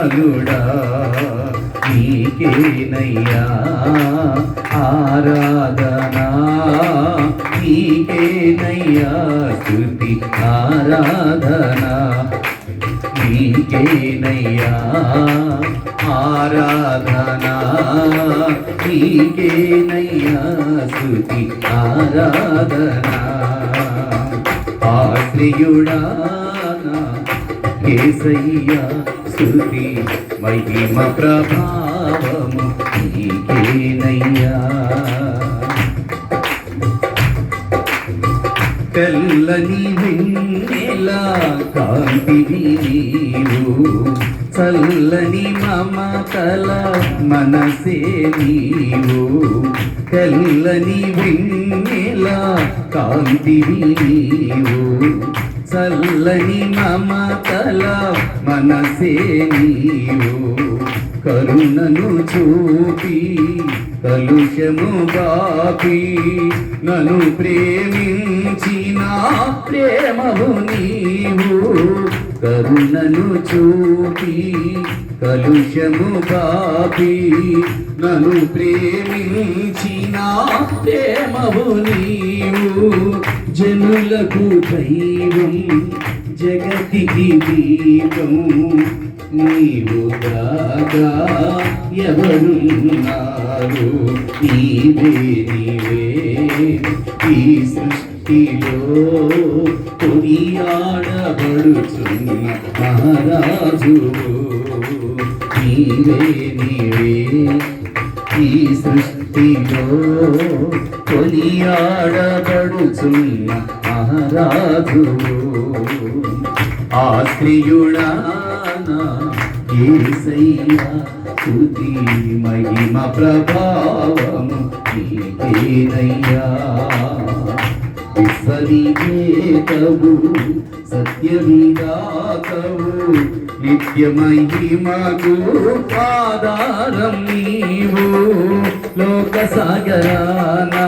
అలుడా నీకేనయ్యా ఆరాధనా నీకేనయ్యా స్తుతి ఆరాధనా నీకేనయ్యా ఆరాధనా నీకేనయ్యా స్తుతి ఆరాధనా. ఆశ్రయుడా కేసయ్యా స్తుతి మహిమ ప్రభావము నీకేనయ్యా. తెల్లని వెన్నెలా కాంతివి నీవు చల్లని మమతల మనసే నీవు తెల్లని వెన్నెలా కాంతివి నీవు. చల్లని మమతల మనసే నీవు. కరుణను చూపి కలుషము బాపి నన్ను ప్రేమించిన ప్రేమము నీవు. కరుణను చూపి కలుషము బాపి నన్ను ప్రేమించిన ప్రేమము నీవు. జనులకు దైవం జగతికి దీపం. నీవు కాగా ఎవరున్నారు? నీవే నీవే ఈ సృష్టిలో కొనియాడబడుచున్న మహారాజు. నీవే నీవే ఈ సృష్టిలో కొనియాడబడుచున్న మహారాజు ఆశ్రయుడానా ఏసయ్యా స్తుతి మహిమ ప్రభావము నీకేనయ్యా. విశ్వనికేతవు సత్యవిదాతవు నిత్య మహిమకు ఆధారం నీవు సాగరానా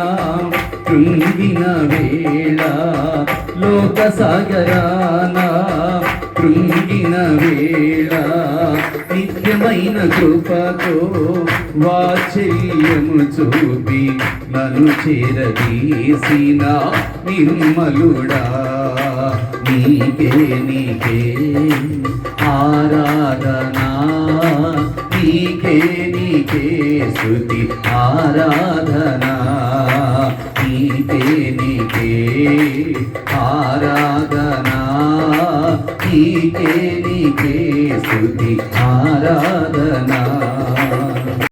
కృంగిన వేళ లోక సాగరానా కృంగిన వేళ నిత్యమైన కృపతో వాచల్యము చూపి నన్ను చేరదీసిన నిర్మలుడా. నీకే నీకే ఆరాధనా నీకే నీకే శృతి ఆరాధనా నీకే నీకే ఆరాధనా నీకే నీకే శృతి ఆరాధనా.